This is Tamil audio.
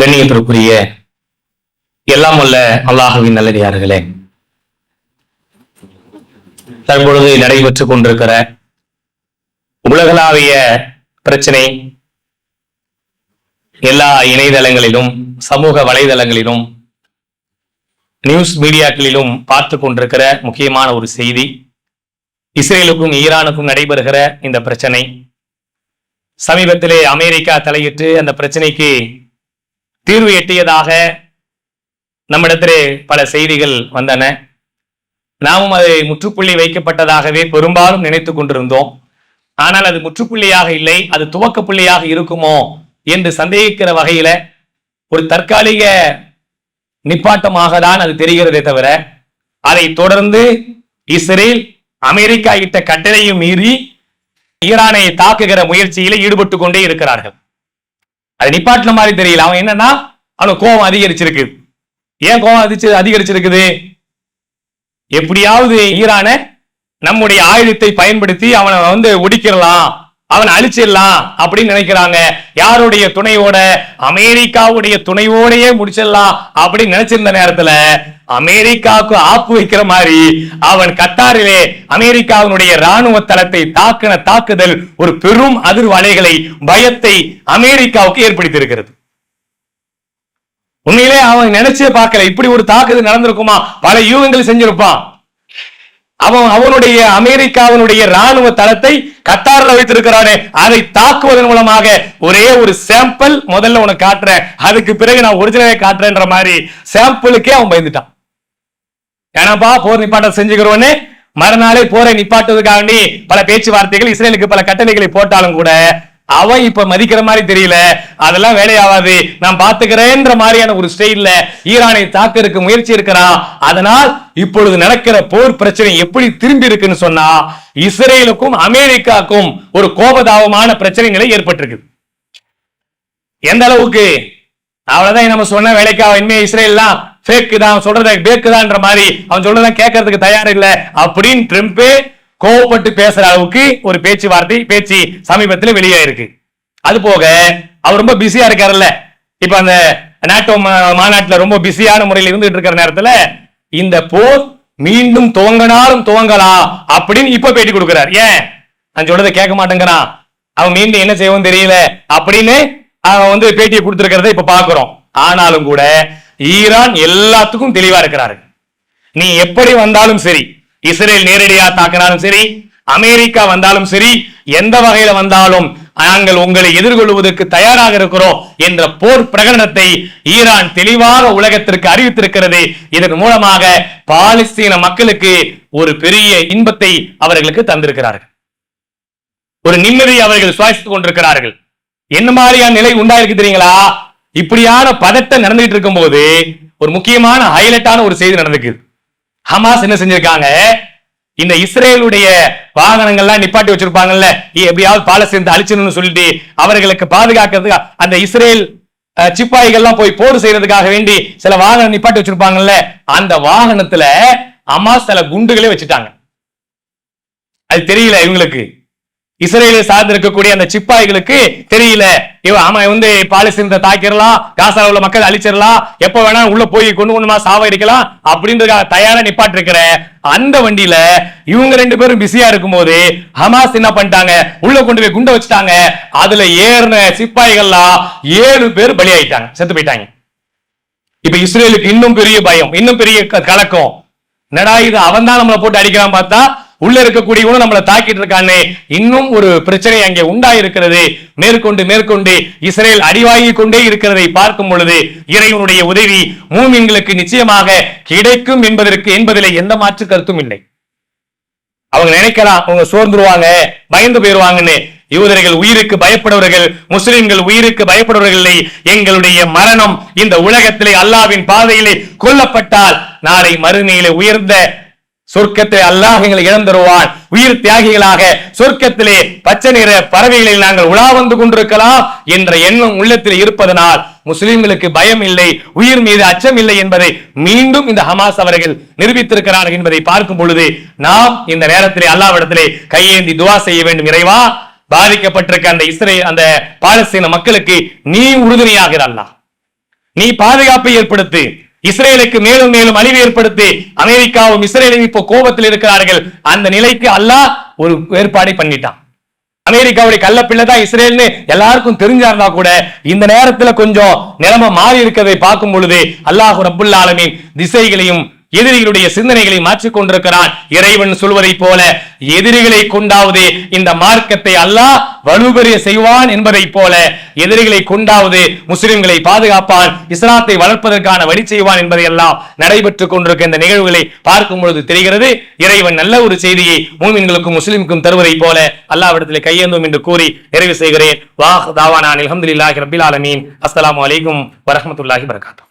கண்ணியத்திற்குரிய எல்லாம் வல்ல அல்லாஹுவின் நல்லடியார்களே. தற்பொழுது நடைபெற்றுக் கொண்டிருக்கிற உலகளாவிய பிரச்சனை எல்லா இணையதளங்களிலும் சமூக வலைதளங்களிலும் நியூஸ் மீடியாக்களிலும் பார்த்து கொண்டிருக்கிற முக்கியமான ஒரு செய்தி இஸ்ரேலுக்கும் ஈரானுக்கும் நடைபெறுகிற இந்த பிரச்சனை. சமீபத்திலே அமெரிக்கா தலையிட்டு அந்த பிரச்சனைக்கு தீர்வு எட்டியதாக நம்மிடத்திலே பல செய்திகள் வந்தன. நாமும் அதை முற்றுப்புள்ளி வைக்கப்பட்டதாகவே பெரும்பாலும் நினைத்துக் கொண்டிருந்தோம். ஆனால் அது முற்றுப்புள்ளியாக இல்லை அது துவக்க புள்ளியாக இருக்குமோ என்று சந்தேகிக்கிற வகையில ஒரு தற்காலிக நிப்பாட்டமாக தான் அது தெரிகிறதே தவிர அதை தொடர்ந்து இஸ்ரேல் அமெரிக்கா இட்ட கட்டளையும் மீறி ஈரானை தாக்குகிற முயற்சியில ஈடுபட்டு கொண்டே இருக்கிறார்கள். அது நிப்பாட்டின மாதிரி தெரியல. அவன் என்னன்னா அவனுக்கு கோபம் அதிகரிச்சிருக்கு. ஏன் கோபம் அதிச்சு அதிகரிச்சிருக்குது? எப்படியாவது ஈரான நம்முடைய ஆயுதத்தை பயன்படுத்தி அவனை வந்து ஒடிக்கிடலாம் அவனை அழிச்சிடலாம் அப்படின்னு நினைக்கிறாங்க. யாருடைய துணையோட? அமெரிக்காவுடைய துணையோடையே முடிச்சிடலாம் அப்படின்னு நினைச்சிருந்த நேரத்துல அமெரிக்காவுக்கு ஆப்பு வைக்கிற மாதிரி அவன் கத்தாரிலே அமெரிக்காவினுடைய ராணுவ தளத்தை தாக்கின தாக்குதல் ஒரு பெரும் அதிர்வலைகளை பயத்தை அமெரிக்காவுக்கு ஏற்படுத்தியிருக்கிறது. உண்மையிலே அவன் நினைச்சே பார்க்கல இப்படி ஒரு தாக்குதல் நடந்திருக்குமா? பல யூகங்கள் செஞ்சிருப்பான். அவன் அவனுடைய அமெரிக்காவினுடைய ராணுவ தளத்தை கத்தாரில் வைத்திருக்கிறானே அதை தாக்குவதன் மூலமாக ஒரே ஒரு சாம்பிள் முதல்ல உனக்கு காட்டுறேன். அதுக்கு பிறகு நான் ஒரிஜினலை காட்டுறேன்ற மாதிரி சாம்பிளுக்கே அவன் பயந்துட்டான். ஏன்னாப்பா போர் நிப்பாட்டம் செஞ்சுக்கிறோன்னு மறுநாளே போரை நிப்பாட்டுவதற்காண்டி பல பேச்சுவார்த்தைகள் இஸ்ரேலுக்கு பல கட்டளைகளை போட்டாலும் கூட அவன் இப்ப மதிக்கிற மாதிரி தெரியல. அதெல்லாம் வேலையாவாது நான் பாத்துக்கிறேன்ற மாதிரியான ஒரு ஸ்டைல்ல ஈரானை தாக்கிறதுக்கு முயற்சி இருக்கிறான் அதனால் இப்பொழுது நடக்கிற போர் பிரச்சனை எப்படி திரும்பி இருக்குன்னு சொன்னா இஸ்ரேலுக்கும் அமெரிக்காவுக்கும் ஒரு கோபதாபமான பிரச்சனை நிலை ஏற்பட்டிருக்கு. எந்த அளவுக்கு? அவ்வளவுதான் நம்ம சொன்ன வேலைக்கா இனிமே இஸ்ரேல்லாம் ஃபேக் தான் சொல்றத பேக்கு மாதிரி அவன் சொல்றத கேட்கறதுக்கு தயார் இல்ல அப்படின்னு ட்ரம்ப்பே கோவப்பட்டு பேசுற அளவுக்கு ஒரு பேச்சுவார்த்தை பேச்சு சமீபத்தில் வெளியாயிருக்கு அது போக அவர் ரொம்ப பிஸியா இருக்காருல்ல. இப்ப அந்த நாட்டோ மா- மாநாட்டுல ரொம்ப பிஸியான முறையில் இருந்துட்டு இருக்கிற நேரத்துல இந்த போர் மீண்டும் துவங்கினாலும் துவங்கலாம் அப்படின்னு இப்ப பேட்டி கொடுக்கிறார். ஏன்? நான் சொல்றதை கேட்க மாட்டேங்கிறான். அவன் மீண்டும் என்ன செய்வோம் தெரியல அப்படின்னு அவன் வந்து பேட்டியை கொடுத்திருக்கிறத இப்ப பாக்குறோம். ஆனாலும் கூட ஈரான் எல்லாத்துக்கும் தெளிவா இருக்கிறாரு நீ எப்படி வந்தாலும் சரி இஸ்ரேல் நேரடியா தாக்கினாலும் சரி அமெரிக்கா வந்தாலும் சரி எந்த வகையில வந்தாலும் நாங்கள் உங்களை எதிர்கொள்வதற்கு தயாராக இருக்கிறோம் என்ற போர் பிரகடனத்தை ஈரான் தெளிவாக உலகத்திற்கு அறிவித்திருக்கிறது. இதன் மூலமாக பாலஸ்தீன மக்களுக்கு ஒரு பெரிய இன்பத்தை அவர்களுக்கு தந்திருக்கிறார்கள். ஒரு நிம்மதியை அவர்கள் சுவாசித்துக் கொண்டிருக்கிறார்கள். என்ன மாதிரியான நிலை உண்டாயிருக்கு தெரியுங்களா? இப்படியான பதட்டம் நடந்துகிட்டு இருக்கும்போது ஒரு முக்கியமான ஹைலைட்டான ஒரு செய்தி நடந்துக்குது ஹமாஸ் என்ன செஞ்சிருக்காங்க? இந்த இஸ்ரேலுடைய வாகனங்கள்லாம் நிப்பாட்டி வச்சிருப்பாங்கல்ல இ- எப்படியாவது பாலஸ்தீனத்தை அழிச்சிடணும்னு சொல்லிட்டு அவர்களுக்கு பாதுகாக்கிறதுக்கு அந்த இஸ்ரேல் சிப்பாய்கள்லாம் போய் போர் செய்யறதுக்காக வேண்டி சில வாகனம் நிப்பாட்டி வச்சிருப்பாங்கல்ல அந்த வாகனத்துல அம்மா சில குண்டுகளே வச்சுட்டாங்க. அது தெரியல இவங்களுக்கு. இஸ்ரேலை சார்ந்திருக்கக்கூடிய அந்த சிப்பாய்களுக்கு தெரியல. இவன் ஆமா வந்து பாலஸ்தீனத்தை தாக்கிடலாம் காசால உள்ள மக்கள் அழிச்சிடலாம் எப்ப வேணா உள்ள போய் கொண்டு கொண்டுமா சாவடிக்கலாம் அப்படின்றதுக்காக தயாரா நிப்பாட்டு இருக்கிற அந்த வண்டியில இவங்க ரெண்டு பேரும் பிஸியா இருக்கும்போது ஹமாஸ் என்ன பண்ணிட்டாங்க? உள்ள கொண்டு போய் குண்டை வச்சுட்டாங்க. அதுல ஏறின சிப்பாய்கள்லாம் ஏழு பேர் பலியாயிட்டாங்க செத்து போயிட்டாங்க. இப்ப இஸ்ரேலுக்கு இன்னும் பெரிய பயம் இன்னும் பெரிய க- கலக்கம். என்னடா இது அவன் தான் நம்மளை போட்டு அடிக்கிறான் பார்த்தா உள்ள இருக்கக்கூடியவனும் நம்மளை தாக்கிட்டு இருக்கானே. இன்னும் ஒரு பிரச்சனை அங்கே உண்டாயிருக்கிறது. மேற்கொண்டு மேற்கொண்டு இஸ்ரேல் அடிவாங்கி கொண்டே இருக்கிறதை பார்க்கும் பொழுது இறைவனுடைய உதவி மூமின்களுக்கு நிச்சயமாக கிடைக்கும் என்பதற்கு என்பதிலே எந்த மாற்று கருத்தும் இல்லை. அவங்க நினைக்கலாம் அவங்க சோர்ந்துருவாங்க பயந்து போயிருவாங்கன்னு. யூதர்கள் உயிருக்கு பயப்படுவர்கள் முஸ்லிம்கள் உயிருக்கு பயப்படுவர்கள் இல்லை. எங்களுடைய மரணம் இந்த உலகத்திலே அல்லாவின் பாதையிலே கொல்லப்பட்டால் நாளை மறுமையிலே உயர்ந்த சொர்க்கத்தை அல்லாஹ் எங்களை இழந்துருவான். உயிர் தியாகிகளாக சொர்க்கத்திலே பச்சை நிற பறவைகளில் நாங்கள் உலா வந்து கொண்டிருக்கலாம் என்ற எண்ணம் உள்ளத்தில் இருப்பதனால் முஸ்லிம்களுக்கு பயம் இல்லை உயிர் மீது அச்சம் இல்லை என்பதை மீண்டும் இந்த ஹமாஸ் அவர்கள் நிரூபித்திருக்கிறார்கள் என்பதை பார்க்கும் பொழுது நாம் இந்த நேரத்திலே அல்லாவிடத்திலே கையேந்தி துவா செய்ய வேண்டும். இறைவா பாதிக்கப்பட்டிருக்க அந்த இஸ்ரேல் அந்த பாலஸ்தீன மக்களுக்கு நீ உறுதுணையாக அல்லாஹ். நீ பாதுகாப்பை ஏற்படுத்து. இஸ்ரேலுக்கு மேலும் மேலும் அழிவு ஏற்படுத்தி அமெரிக்காவும் இஸ்ரேலும் இப்போ கோபத்தில் இருக்கிறார்கள். அந்த நிலைக்கு அல்லாஹ் ஒரு ஏற்பாடை பண்ணிட்டான். அமெரிக்காவுடைய கள்ளப்பிள்ளை தான் இஸ்ரேல்னு எல்லாருக்கும் தெரிஞ்சாருந்தா கூட இந்த நேரத்துல கொஞ்சம் நிலைமை மாறி இருக்கிறதை பார்க்கும் பொழுது அல்லாஹு ரபுல்லாலமின் திசைகளையும் எதிரிகளுடைய சிந்தனைகளை மாற்றிக் கொண்டிருக்கிறான் இறைவன் சொல்வதைப் போல எதிரிகளை கொண்டாவது இந்த மார்க்கத்தை அல்லாஹ் வலுபெரிய செய்வான் என்பதைப் போல எதிரிகளை கொண்டாவது முஸ்லிம்களை பாதுகாப்பான் இஸ்லாத்தை வளர்ப்பதற்கான வழி செய்வான் என்பதை எல்லாம் நடைபெற்றுக் கொண்டிருக்க இந்த நிகழ்வுகளை பார்க்கும் பொழுது தெரிகிறது. இறைவன் நல்ல ஒரு செய்தியை மூமின்களுக்கும் முஸ்லிமுக்கும் தருவதைப் போல அல்லாவிடத்தில் கையேந்தோம் என்று கூறி நிறைவு செய்கிறேன். வாஹ் தாவானான் அலமதுல்லாஹி ரபில் ஆலமீன். அஸ்லாம் வலைக்கும் வரமத்துல்லாஹி வரகாத்துஹு